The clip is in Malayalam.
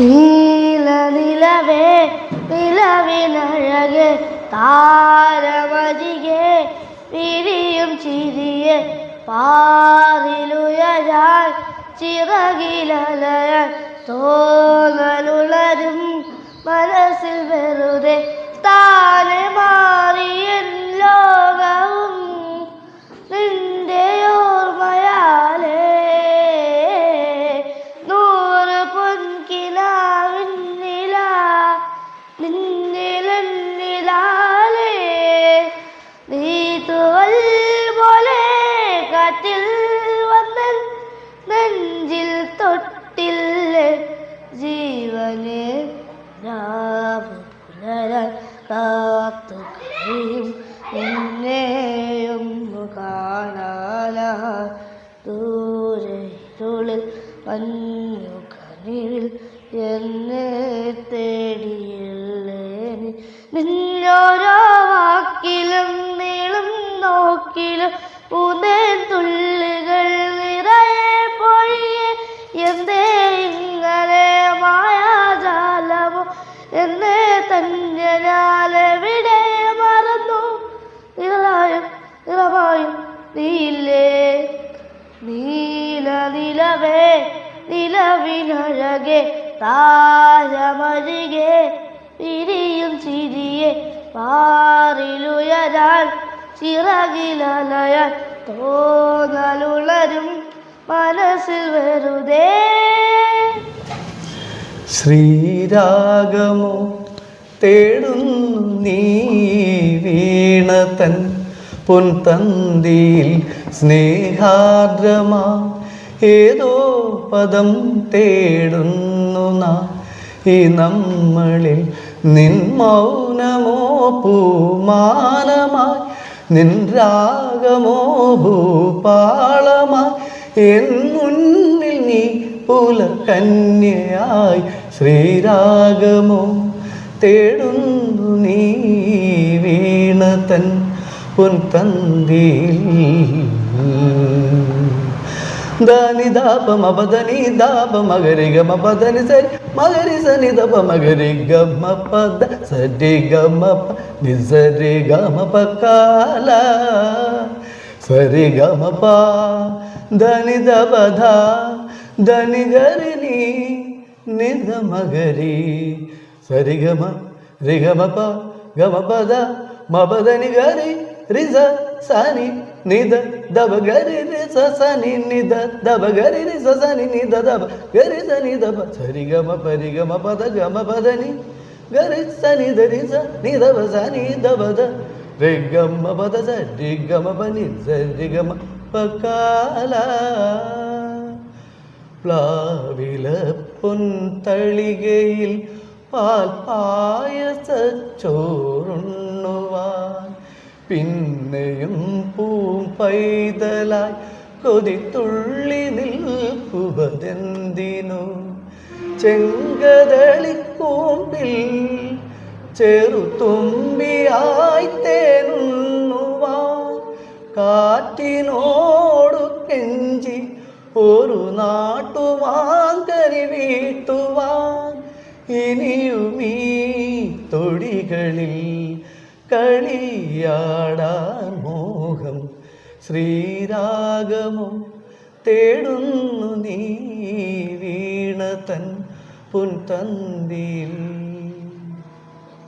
നീല നിലവേ നിലവിനഴകെ താരമതികെ വിരിയും ചിരിയെ പാറിലുയരാൻ ചിറകിലലയാൻ തോന്നലുളരും കാറ്റിൽ വന്നൻ നെഞ്ചിൽ തൊട്ടില്ല ജീവനെ രാമ പുലരാൻ കാത്തു കഴിയും എന്നെയൊന്നു കാണാനാ ദൂരെ ഇരുളിൽ കനിവിൽ എന്നെ തേടിയില്ലേ? നിന്നോരോ വാക്കിലും ഞാനെവിടെ മറന്നു? നിറമായും നിറമായും നീലേ നീല നിലവേ നിലവിനഴകെ താരമരികെ പിരിയും ചിരിയെ പാറിലുയരാൻ ചിറകിലലയാൻ തോന്നലുളരും മനസ്സിൽ വെറുതേ. ശ്രീരാഗമോ തേടുന്നു നീ വീണതൻ പൊൻതന്തിയിൽ സ്നേഹാർദ്രമാ. ഏതോ പദം തേടുന്നു നാം. ഈ നമ്മളിൽ നിൻ മൗനമോ പൂമാനമായി നിൻ രാഗമോ ഭൂപാളമായി എന്നുന്നിൽ നീ പുലകന്യയായി ശ്രീരാഗമോ തേടുന്നു നീ വീണതൻ പൊൻതന്തിയിൽ దని దాప మబదని దాప మగరి గమ పదని సరి మగరి సని దప మగరి గమ పద సరి గమ ప నిజరి గమ పకాల సరి గమ ప దని దబధ దని గరి ని నిద మగరి சரிகம ரிகமப கமபத மபதனி கரி ரிச சனி நித தப கரி ரிச சனி நித தப கரி ரிச சனி நித தப கரி சனி தப சரிகம பரிகம பத கம பதனி கரி சனி தரிச நிதப சனி தபத ரிகம பத சரிகம பனி சரிகம பகால പ്ലാവില പൊൻ തളികയിൽ പാൽ പായസച്ചോറുണ്ണുവാൻ പിന്നെയും പൂം പൈതലായി കൊതിത്തുള്ളി നിൽക്കുപതെന്തിനു ചെങ്കതളിക്കൂമ്പിൽ ചെറുതുമ്പിയായി തേനുണ്ണുവാൻ കാറ്റിനോടു കെഞ്ചി ഒരു നാട്ടുവാങ്കരി വീട്ടുവാൻ ഇനിയുമീ തൊടികളിൽ കളിയാടാൻ മോഹം ശ്രീരാഗമോ തേടുന്നു നീ വീണതൻ പുൻതന്തിയിൽ.